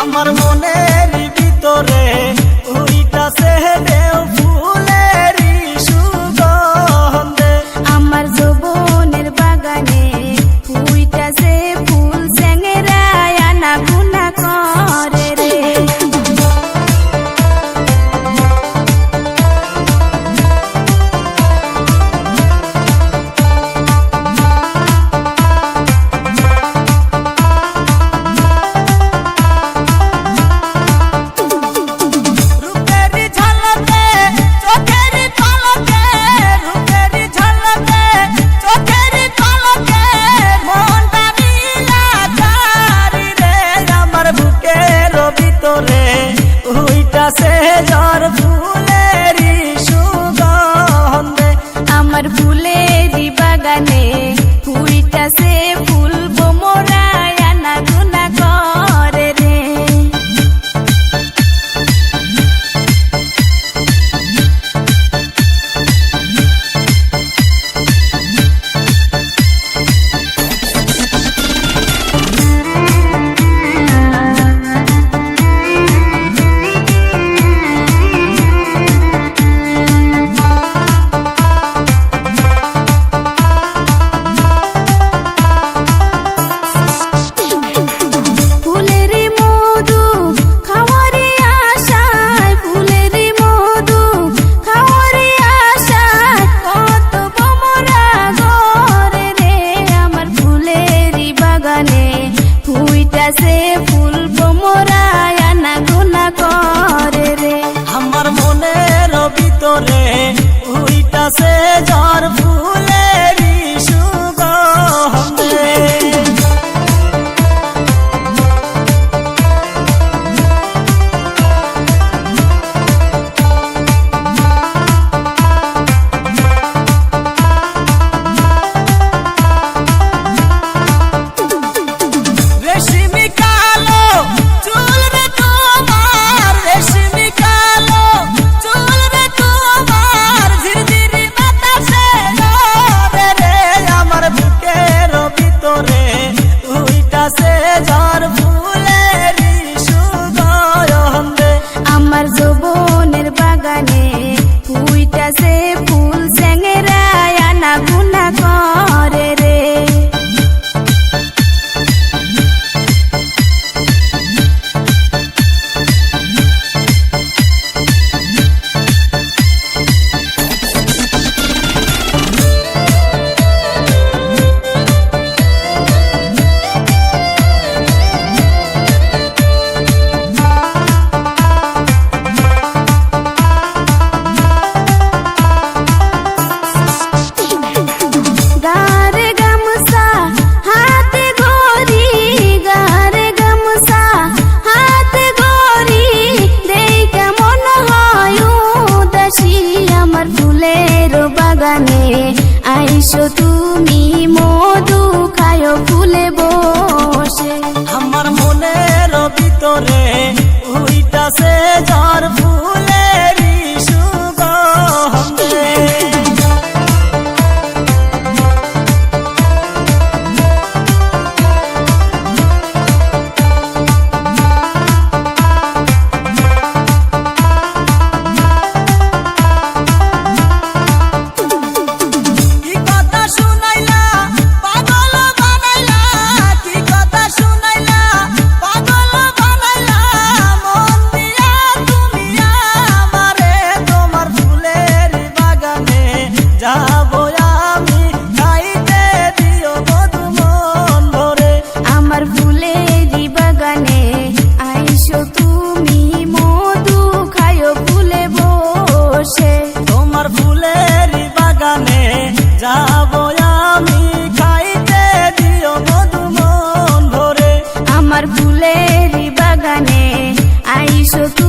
আমার মনের ভিতরে উড়িটা সেহেদেও ফুলের সুগন্ধে। আমার যৌবনের বাগানে উড়িটা যে ফুল সেঙেরায় আনা গুনা করে। আমার ফুলেরই বাগানে ফুলটা সে হইতাছে তোরে তুইটা সে ঝর ফুলের আমার যৌবনের বাগানে তুইটা সে প্রাণে আইসো তুমি মধু খায় ফুলে বসে। আমার মনের ভিতরে আমার ফুলের বাগানে আইসো